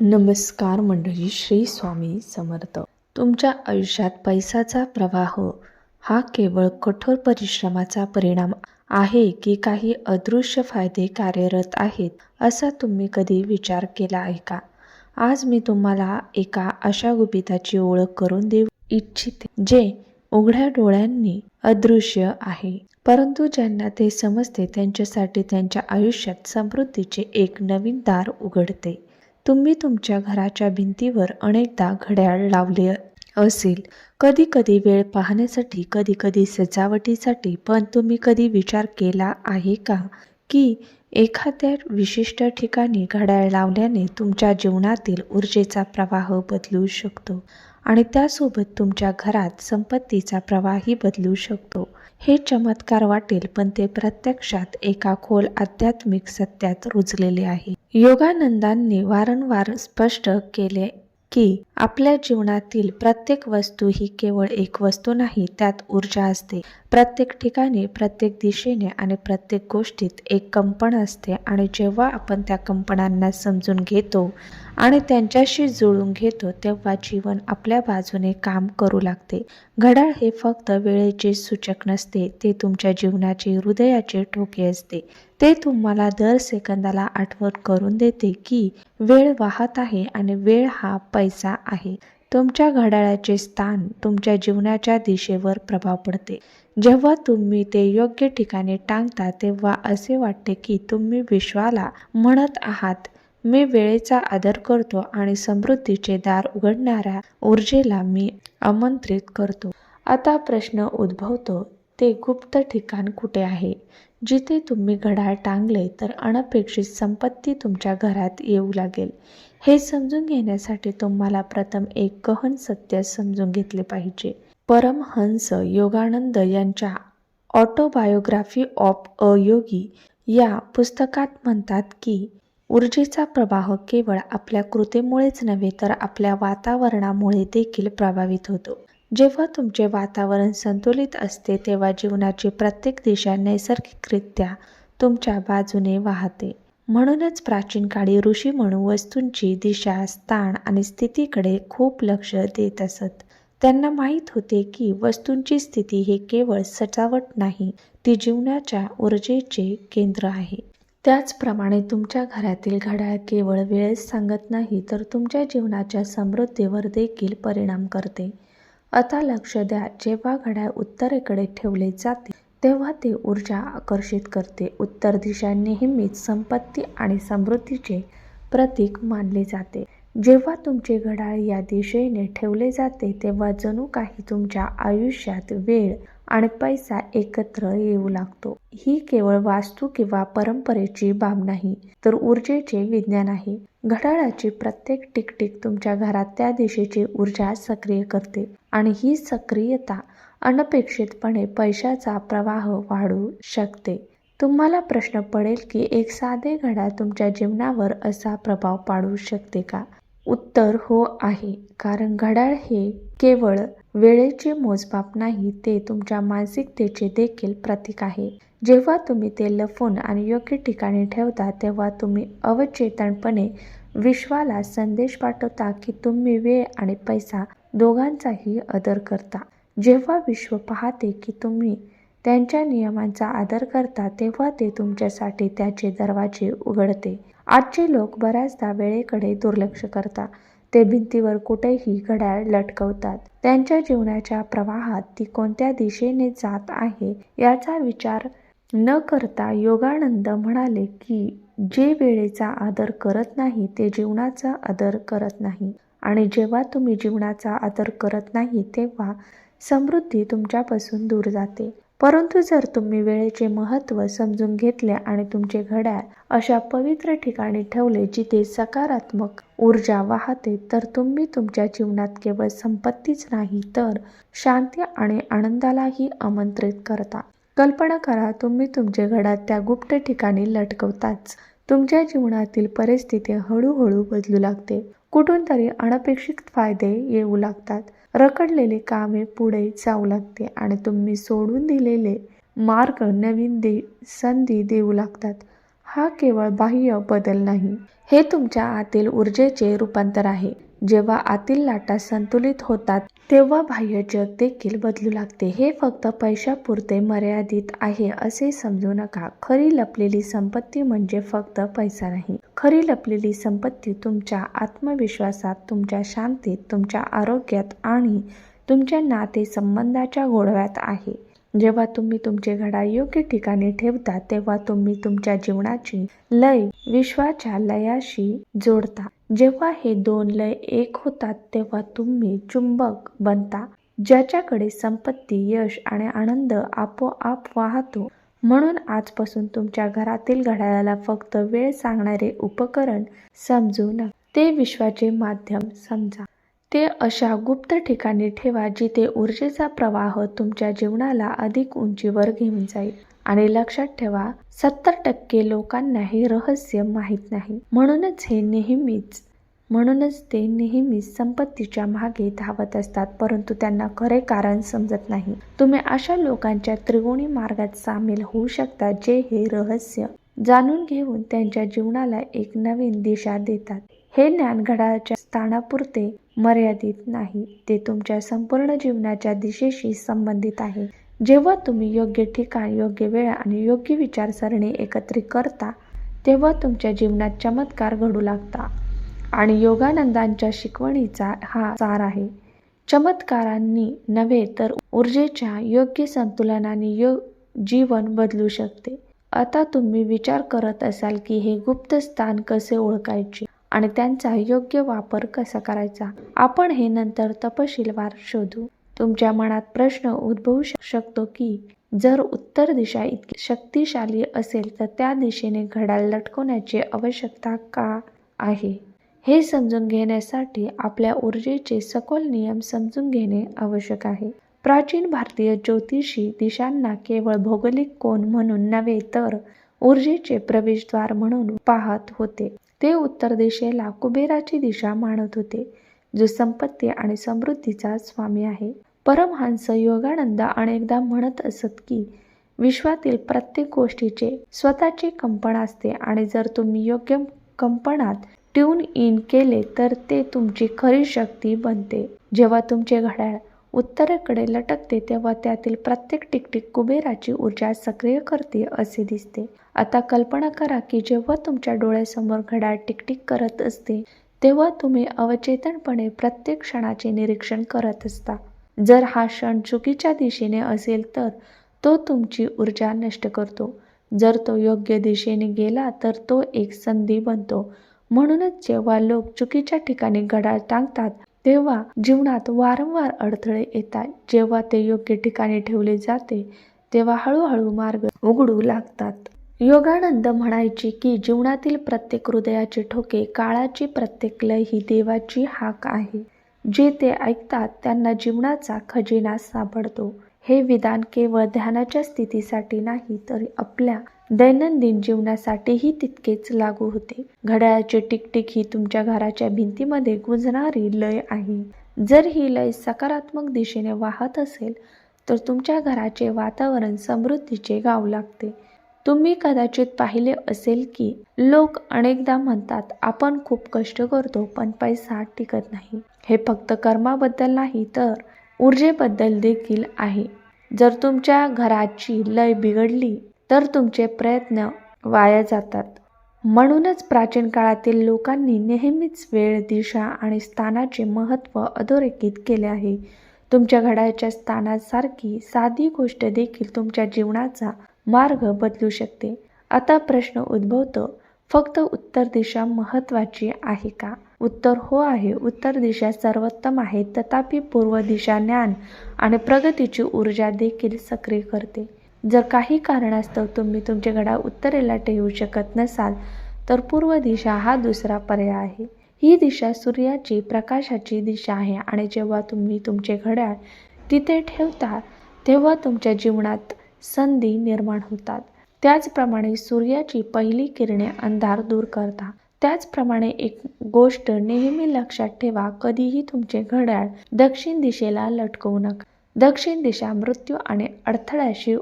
नमस्कार मंडळी श्री स्वामी समर्थ. तुमच्या आयुष्यात पैशाचा प्रवाह हा केवळ कठोर परिश्रमाचा परिणाम आहे की काही अदृश्य फायदे कार्यरत आहेत असा तुम्ही कधी विचार केला आहे का? आज मी तुम्हाला एका अशा गुपिताची ओळख करून देऊ इच्छिते जे उघड्या डोळ्यांनी अदृश्य आहे. परंतु ज्यांना ते समजते त्यांच्यासाठी त्यांच्या आयुष्यात समृद्धीचे एक नवीन दार उघडते. तुम्ही तुमच्या घराच्या भिंतीवर अनेकदा घड्याळ लावले असेल. कधी कधी वेळ पाहण्यासाठी कधी कधी सजावटीसाठी पण तुम्ही कधी विचार केला आहे का? की एखाद्या विशिष्ट ठिकाणी घड्याळ लावल्याने तुमच्या जीवनातील ऊर्जेचा प्रवाह बदलू शकतो. आणि त्यासोबत तुमच्या घरात संपत्तीचा प्रवाहही बदलू शकतो. हे चमत्कार वाटेल पण ते प्रत्यक्षात एका खोल आध्यात्मिक सत्यात रुजलेले आहे. योगानंदांनी वारंवार स्पष्ट केले की आपल्या जीवनातील प्रत्येक वस्तू ही केवळ एक वस्तू नाही त्यात ऊर्जा असते. प्रत्येक ठिकाणी प्रत्येक दिशेने आणि प्रत्येक गोष्टीत एक कंपन असते आणि जेव्हा आपण त्या कंपनांना समजून घेतो आणि त्यांच्याशी जुळून घेतो तेव्हा जीवन आपल्या बाजूने काम करू लागते. घड्याळ हे फक्त वेळेचे सूचक नसते ते तुमच्या जीवनाचे हृदयाचे ठोके असते. ते तुम्हाला दर सेकंदाला आठवण करून देते की वेळ वाहत आहे आणि वेळ हा पैसा आहे. तुमच्या घड्याळाचे स्थान तुमच्या जीवनाच्या दिशेवर प्रभाव पडते. जेव्हा तुम्ही ते योग्य ठिकाणी टांगता तेव्हा असे वाटते की तुम्ही विश्वाला म्हणत आहात. मी वेळेचा आदर करतो आणि समृद्धीचे दार उघडणाऱ्या ऊर्जेला मी आमंत्रित करतो. आता प्रश्न उद्भवतो ते गुप्त ठिकाण कुठे आहे? जिथे तुम्ही घड्याळ टांगले तर अनपेक्षित संपत्ती तुमच्या घरात येऊ लागेल. हे समजून घेण्यासाठी तुम्हाला प्रथम एक गहन सत्य समजून घेतले पाहिजे. परमहंस योगानंद यांच्या ऑटोबायोग्राफी ऑफ अ योगी या पुस्तकात म्हणतात की ऊर्जेचा प्रवाह केवळ आपल्या कृतीमुळेच नव्हे तर आपल्या वातावरणामुळे देखील प्रभावित होतो. जेव्हा तुमचे वातावरण संतुलित असते तेव्हा जीवनाची प्रत्येक दिशा नैसर्गिकरित्या तुमच्या बाजूने वाहते. म्हणूनच प्राचीन काळी ऋषी म्हणून वस्तूंची दिशा स्थान आणि स्थितीकडे खूप लक्ष देत असत. त्यांना माहीत होते की वस्तूंची स्थिती हे केवळ सजावट नाही ती जीवनाच्या ऊर्जेचे केंद्र आहे. त्याचप्रमाणे तुमच्या घरातील घड्याळ केवळ वेळेस सांगत नाही तर तुमच्या जीवनाच्या समृद्धीवर देखील परिणाम करते. आता लक्ष द्या जेव्हा घड्याळ उत्तरेकडे ठेवले जाते तेव्हा ते ऊर्जा आकर्षित करते. उत्तर दिशा नेहमीच संपत्ती आणि समृद्धीचे प्रतीक मानले जाते. जेव्हा तुमचे घड्याळ या दिशेने ठेवले जाते तेव्हा जणू काही तुमच्या आयुष्यात वेळ आणि पैसा एकत्र येऊ लागतो. ही केवळ वास्तू किंवा परंपरेची बाब नाही तर ऊर्जेचे विज्ञान आहे. घड्याळाची प्रत्येक टिकटिक तुमच्या घरात त्या दिशेची ऊर्जा सक्रिय करते आणि ही सक्रियता अनपेक्षितपणे पैशाचा प्रवाह वाढू शकते. तुम्हाला प्रश्न पडेल की एक साधे घड्याळ तुमच्या जीवनावर असा प्रभाव पाडू शकते का? उत्तर हो आहे. कारण घड्याळ हे केवळ वेळेचे मोजमाप नाही ते तुमच्या मानसिकतेचे देखील प्रतीक आहे. जेव्हा तुम्ही ते लपून आणि योग्य ठिकाणी ठेवता तेव्हा तुम्ही अवचेतनपणे विश्वाला संदेश पाठवता की तुम्ही वेळ आणि पैसा दोघांचाही आदर करता. जेव्हा विश्व पाहते की तुम्ही त्यांच्या नियमांचा आदर करता तेव्हा ते तुमच्यासाठी त्याचे दरवाजे उघडते. आजचे लोक बऱ्याचदा वेळेकडे दुर्लक्ष करतात. ते भिंतीवर कुठेही घड्याळ लटकवतात. त्यांच्या जीवनाच्या प्रवाहात ती कोणत्या दिशेने जात आहे याचा विचार न करता योगानंद म्हणाले की जे वेळेचा आदर करत नाही ते जीवनाचा आदर करत नाही. आणि जेव्हा तुम्ही जीवनाचा आदर करत नाही तेव्हा समृद्धी तुमच्यापासून दूर जाते. परंतु जर तुम्ही वेळेचे महत्त्व समजून घेतले आणि तुमचे घड्याळ अशा पवित्र ठिकाणी ठेवले जिथे सकारात्मक ऊर्जा वाहते तर तुम्ही तुमच्या जीवनात केवळ संपत्तीच नाही तर शांती आणि आनंदालाही आमंत्रित करता. कल्पना करा तुम्ही तुमचे घड्याळ त्या गुप्त ठिकाणी लटकवताच. तुमच्या जीवनातील परिस्थिती हळूहळू बदलू लागते. कुठून तरी अनपेक्षित फायदे येऊ लागतात. रखडलेले कामे पुढे जाऊ लागते आणि तुम्ही सोडून दिलेले मार्ग नवीन दे संधी देऊ लागतात. हा केवळ बाह्य बदल नाही. हे तुमच्या आतील ऊर्जेचे रूपांतर आहे. जेव्हा आतील लाटा संतुलित होतात तेव्हा बाह्य जग देखील बदलू लागते. हे फक्त पैशापुरते मर्यादित आहे असे समजू नका. खरी लपलेली संपत्ती म्हणजे फक्त पैसा नाही. खरी लपलेली संपत्ती तुमच्या आत्मविश्वासात तुमच्या शांतीत तुमच्या आरोग्यात आणि तुमच्या नातेसंबंधाच्या गोडव्यात आहे. जेव्हा तुम्ही तुमचे घडा योग्य ठिकाणी ठेवता तेव्हा तुम्ही तुमच्या जीवनाची लय विश्वाच्या लयाशी जोडता. जेव्हा हे दोन लय एक होतात तेव्हा तुम्ही चुंबक बनता ज्याच्याकडे संपत्ती यश आणि आनंद आपोआप वाहतो. म्हणून आजपासून तुमच्या घरातील घड्याळाला फक्त वेळ सांगणारे उपकरण समजू नका. ते विश्वाचे माध्यम समजा. ते अशा गुप्त ठिकाणी ठेवा जिथे ऊर्जेचा प्रवाह तुमच्या जीवनाला अधिक उंचीवर घेऊन जाईल. आणि लक्षात ठेवा सत्तर टक्के लोकांना हे रहस्य माहीत नाही. म्हणूनच हे नेहमीच म्हणूनच ते नेहमीच संपत्तीच्या मागे धावत असतात परंतु त्यांना खरे कारण समजत नाही. तुम्ही अशा लोकांच्या त्रिगुणी मार्गात सामील होऊ शकता जे हे रहस्य जाणून घेऊन त्यांच्या जीवनाला एक नवीन दिशा देतात. हे ज्ञान घड्याळाच्या स्थानापुरते मर्यादित नाही ते तुमच्या संपूर्ण जीवनाच्या दिशेशी संबंधित आहे. जेव्हा तुम्ही योग्य ठिकाण योग्य वेळ आणि योग्य विचारसरणी एकत्रित करता तेव्हा तुमच्या जीवनात चमत्कार घडू लागता आणि योगानंदांच्या शिकवणीचा हा सार आहे. चमत्कारांनी नव्हे तर ऊर्जेच्या योग्य संतुलनाने यो जीवन बदलू शकते. आता तुम्ही विचार करत असाल की हे गुप्त स्थान कसे ओळखायचे आणि त्यांचा योग्य वापर कसा करायचा? आपण हे नंतर तपशीलवार शोधू. तुमच्या मनात प्रश्न उद्भवू शकतो की जर उत्तर दिशा इतकी शक्तिशाली असेल तर त्या दिशेने घड्याळ लटकवण्याची आवश्यकता का आहे? हे समजून घेण्यासाठी आपल्या ऊर्जेचे सखोल नियम समजून घेणे आवश्यक आहे. प्राचीन भारतीय ज्योतिषी दिशांना केवळ भौगोलिक कोण म्हणून नव्हे तर ऊर्जेचे प्रवेशद्वार म्हणून पाहत होते. ते उत्तर दिशेला कुबेराची दिशा मानत होते जो संपत्ती आणि समृद्धीचा स्वामी आहे. परमहंस योगानंद अनेकदा म्हणत असत की विश्वातील प्रत्येक गोष्टीचे स्वतःचे कंपन असते आणि जर तुम्ही योग्य कंपनात ट्यून इन केले तर ते तुमची खरी शक्ती बनते. जेव्हा तुमचे घड्याळ उत्तरेकडे लटकते तेव्हा त्यातील प्रत्येक टिकटिक कुबेराची ऊर्जा सक्रिय करते असे दिसते. आता कल्पना करा की जेव्हा तुमच्या डोळ्यासमोर घड्याळ टिकटिक करत असते तेव्हा तुम्ही अवचेतनपणे प्रत्येक क्षणाचे निरीक्षण करत असता. जर हा क्षण चुकीच्या दिशेने असेल तर तो तुमची ऊर्जा नष्ट करतो. जर तो योग्य दिशेने गेला तर तो एक संधी बनतो. म्हणूनच जेव्हा लोक चुकीच्या ठिकाणी घड्याळ टांगतात तेव्हा जीवनात वारंवार अडथळे येतात. जेव्हा ते योग्य ठिकाणी ठेवले जाते तेव्हा हळूहळू मार्ग उघडू लागतात. योगानंद म्हणायचे की जीवनातील प्रत्येक हृदयाचे ठोके काळाची प्रत्येक लय ही देवाची हाक आहे. जे ते ऐकतात त्यांना जीवनाचा खजिना सापडतो. हे विधान केवळ ध्यानाच्या स्थितीसाठी नाही तर आपल्या दैनंदिन जीवनासाठीही तितकेच लागू होते. घड्याळाचे टिकटिक ही तुमच्या घराच्या भिंतीमध्ये गुंजणारी लय आहे. जर ही लय सकारात्मक दिशेने वाहत असेल तर तुमच्या घराचे वातावरण समृद्धीचे गाव लागते. तुम्ही कदाचित पाहिले असेल की लोक अनेकदा म्हणतात आपण खूप कष्ट करतो पण पैसा टिकत नाही. हे फक्त कर्माबद्दल नाही तर ऊर्जेबद्दल देखील आहे. जर तुमच्या घराची लय बिघडली तर तुमचे प्रयत्न वाया जातात. म्हणूनच प्राचीन काळातील लोकांनी नेहमीच वेळ दिशा आणि स्थानाचे महत्त्व अधोरेखित केले आहे. तुमच्या घड्याच्या स्थानासारखी साधी गोष्ट देखील तुमच्या जीवनाचा मार्ग बदलू शकते. आता प्रश्न उद्भवतो फक्त उत्तर दिशा महत्त्वाची आहे का? उत्तर हो आहे. उत्तर दिशा सर्वोत्तम आहे. तथापि पूर्व दिशा ज्ञान आणि प्रगतीची ऊर्जा देखील सक्रिय करते. जर काही कारणास्तव तुम्ही तुमचे घड्याळ उत्तरेला ठेवू शकत नसाल तर पूर्व दिशा हा दुसरा पर्याय आहे. ही दिशा सूर्याची प्रकाशाची दिशा आहे आणि जेव्हा तुम्ही तुमचे घड्याळ तिथे ठेवता तेव्हा तुमच्या जीवनात संधी निर्माण होतात. त्याचप्रमाणे सूर्याची पहिली किरणे अंधार दूर करतात. त्याचप्रमाणे एक गोष्ट नेहमी लक्षात ठेवा कधीही तुमचे घड्याळ दक्षिण दिशेला लटकवू नका. दक्षिण दिशा मृत्यू आणि अडथळ्याशी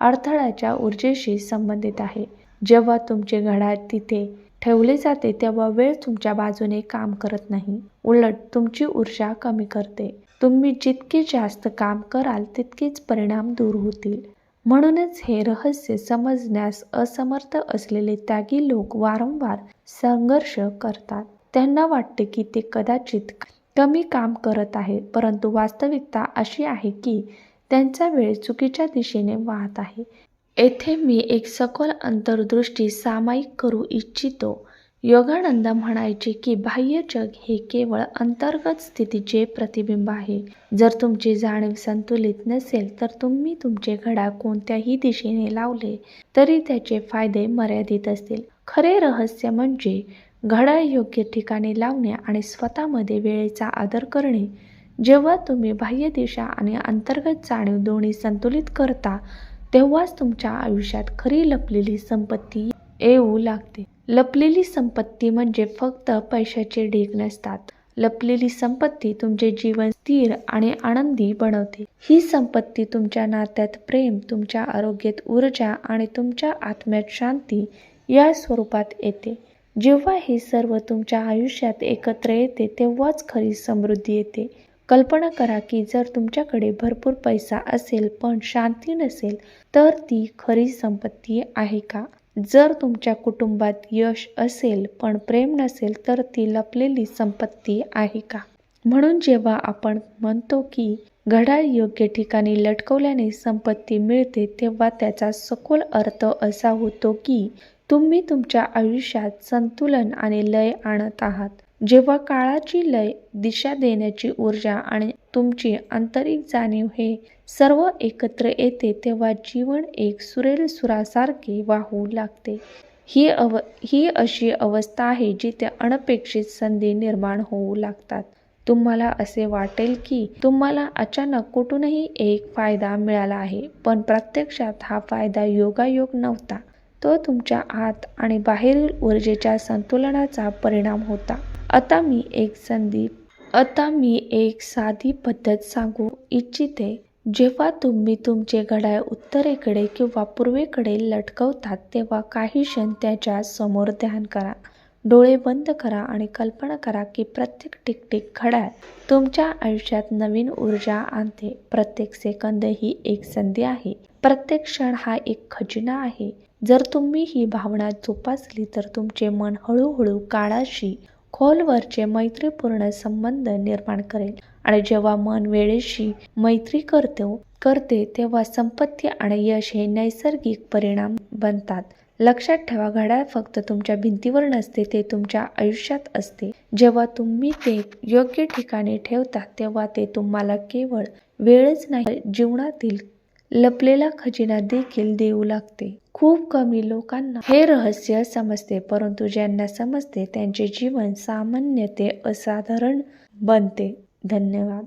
अडथळ्याच्या ऊर्जेशी संबंधित आहे. जेव्हा तुमचे घड्याळ तिथे ठेवले जाते तेव्हा वेळ तुमच्या बाजूने काम करत नाही. उलट तुमची ऊर्जा कमी करते. तुम्ही जितके जास्त काम कराल तितकेच परिणाम दूर होतील. म्हणूनच हे रहस्य समजण्यास असमर्थ असलेले त्यागी लोक वारंवार संघर्ष करतात. त्यांना वाटते की ते कदाचित कमी काम करत आहेत परंतु वास्तविकता अशी आहे की त्यांचा वेळ चुकीच्या दिशेने वाहत आहे. येथे मी एक सखोल अंतर्दृष्टी सामायिक करू इच्छितो. योगानंद म्हणायचे की बाह्य जग हे केवळ अंतर्गत स्थितीचे प्रतिबिंब आहे. जर तुमची जाणीव संतुलित नसेल तर तुम्ही तुमचे घडा कोणत्याही दिशेने लावले तरी त्याचे फायदे मर्यादित असतील. खरे रहस्य म्हणजे घड्याळ योग्य ठिकाणी लावणे आणि स्वतःमध्ये वेळेचा आदर करणे. जेव्हा तुम्ही बाह्य दिशा आणि अंतर्गत जाणीव दोन्ही संतुलित करता तेव्हाच तुमच्या आयुष्यात खरी लपलेली संपत्ती येऊ लागते. लपलेली संपत्ती म्हणजे फक्त पैशाचे ढीग नसतात. लपलेली संपत्ती तुमचे जीवन स्थिर आणि आनंदी बनवते. ही संपत्ती तुमच्या नात्यात प्रेम तुमच्या आरोग्यात ऊर्जा आणि तुमच्या आत्म्यात शांती या स्वरूपात येते. जेव्हा हे सर्व तुमच्या आयुष्यात एकत्र येते तेव्हाच खरी समृद्धी येते. कल्पना करा की जर तुमच्याकडे भरपूर पैसा असेल पण शांती नसेल तर ती खरी संपत्ती आहे का? जर तुमच्या कुटुंबात यश असेल पण प्रेम नसेल तर ती लपलेली संपत्ती आहे का? म्हणून जेव्हा आपण म्हणतो की घड्याळ योग्य ठिकाणी लटकवल्याने संपत्ती मिळते तेव्हा त्याचा सखोल अर्थ असा होतो की तुम्ही तुमच्या आयुष्यात संतुलन आणि लय आणत आहात. जेव्हा काळाची लय दिशा देण्याची ऊर्जा आणि तुमची आंतरिक जाणीव हे सर्व एकत्र येते तेव्हा जीवन एक सुरेल सुरासारखे वाहू लागते. ही अव ही अशी अवस्था आहे जिथे अनपेक्षित संधी निर्माण होऊ लागतात. तुम्हाला असे वाटेल की तुम्हाला अचानक कुठूनही एक फायदा मिळाला आहे पण प्रत्यक्षात हा फायदा योगायोग नव्हता. तो तुमच्या आत आणि बाहेरील ऊर्जेच्या संतुलनाचा परिणाम होता. आता मी एक संधी आता मी एक साधी पद्धत सांगू इच्छिते. जेव्हा तुम्ही तुमचे घड्याळ उत्तरेकडे किंवा पूर्वेकडे लटकवतात तेव्हा काही क्षण त्याच्यासमोर ध्यान करा. डोळे बंद करा आणि कल्पना करा की प्रत्येक टिकटिक घड्याळ तुमच्या आयुष्यात नवीन ऊर्जा आणते. प्रत्येक सेकंद ही एक संधी आहे. प्रत्येक क्षण हा एक खजिना आहे. जर तुम्ही ही भावना जोपासली तर तुमचे मन हळूहळू काळाशी खोलवरचे मैत्रीपूर्ण संबंध निर्माण करेल. आणि जेव्हा मन वेळेशी मैत्री करतो करते तेव्हा संपत्ती आणि यश हे नैसर्गिक परिणाम बनतात. लक्षात ठेवा घड्याळ फक्त तुमच्या भिंतीवर नसते ते तुमच्या आयुष्यात असते. जेव्हा तुम्ही ते योग्य ठिकाणी ठेवता तेव्हा ते तुम्हाला केवळ वेळच नाही जीवनातील लपलेला खजिना देखील देऊ लागते. खूप कमी लोकांना हे रहस्य समजते परंतु ज्यांना समजते त्यांचे जीवन सामान्य ते असाधारण बनते. धन्यवाद.